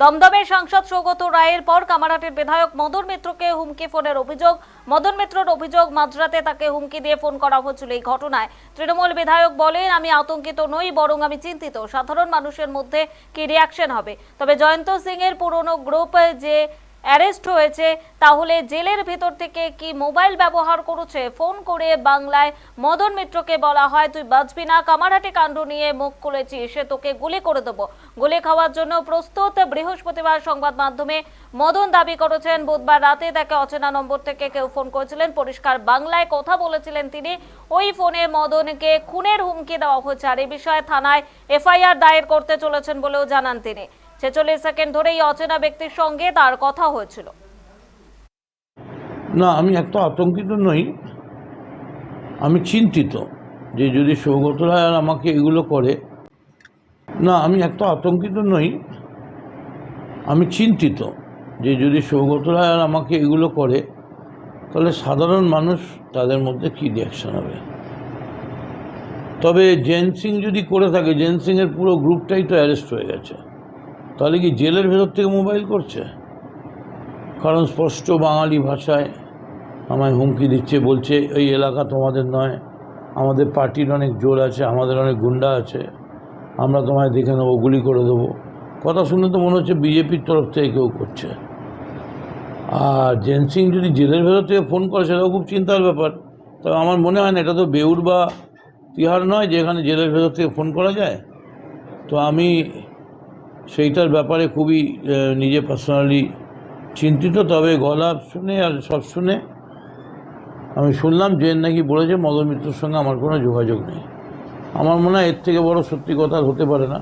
দমদমের সাংসদ সৌগত রায়ের পর কামারহাটের বিধায়ক মদন মিত্রকে হুমকি ফোনের অভিযোগ। মদন মিত্রর অভিযোগ মাঝরাতে তাকে হুমকি দিয়ে ফোন করা হচ্ছিল এই ঘটনায়। তৃণমূল বিধায়ক বলেন, আমি আতঙ্কিত নই, বরং আমি চিন্তিত। সাধারণ মানুষের মধ্যে কি রিয়াকশন হবে? তবে জয়ন্ত সিং এর পুরনো গ্রুপ যে অ্যারেস্ট হয়েছে। তাহলে জেলের ভেতর থেকে কি মোবাইল ব্যবহার করেছে? ফোন করে বাংলায় মদন মিত্রকে বলা হয়, তুই বাঁচবি না, কামারহাটি কাণ্ড নিয়ে মুখ খুলেছিস, সে তোকে গুলি করে দেবো। গুলি খাওয়ার জন্য প্রস্তুত বৃহস্পতিবার সংবাদ মাধ্যমে মদন দাবি করেছেন, বুধবার রাতে তাকে অচেনা নম্বর থেকে কেউ ফোন করেছিলেন, পরিষ্কার বাংলায় কথা বলেছিলেন তিনি। ওই ফোনে মদনকে খুনের হুমকি দেওয়া হয়েছে। আর এই বিষয়ে থানায় এফআইআর দায়ের করতে চলেছেন বলেও জানান তিনি। ছেচল্লিশ সেকেন্ড ধরে এই অচেনা ব্যক্তির সঙ্গে তার কথা হয়েছিল। না, আমি এত আতঙ্কিত নই। আমি চিন্তিত যে যদি সৌগত রায় আমাকে এগুলো করে। না, আমি এত আতঙ্কিত নই। আমি চিন্তিত যে যদি সৌগত রায় আমাকে এগুলো করে, তাহলে সাধারণ মানুষ তাদের মধ্যে কী রিয়াকশান হবে? তবে জেন সিং যদি করে থাকে, জেন সিংয়ের পুরো গ্রুপটাই তো অ্যারেস্ট হয়ে গেছে। তাহলে কি জেলের ভেতর থেকে মোবাইল করছে? কারণ স্পষ্ট বাঙালি ভাষায় আমায় হুমকি দিচ্ছে, বলছে, এই এলাকা তোমাদের নয়, আমাদের পার্টির অনেক জোর আছে, আমাদের অনেক গুন্ডা আছে, আমরা তোমায় দেখে নেব, গুলি করে দেবো। কথা শুনে তো মনে হচ্ছে বিজেপির তরফ থেকে কেউ করছে। আর জেন সিং যদি জেলের ভেতর থেকে ফোন করে, সেটাও খুব চিন্তার ব্যাপার। তবে আমার মনে হয় না, এটা তো বেউর বা তিহার নয় যেখানে জেলের ভেতর থেকে ফোন করা যায়। তো আমি সেইটার ব্যাপারে খুবই নিজে পার্সোনালি চিন্তিত, তবে গলা শুনে আর সব শুনে আমি শুনলাম যে নাকি বলেছে মদন মিত্রর সঙ্গে আমার কোনো যোগাযোগ নেই। আমার মনে হয় এর থেকে বড় সত্যি কথা হতে পারে না।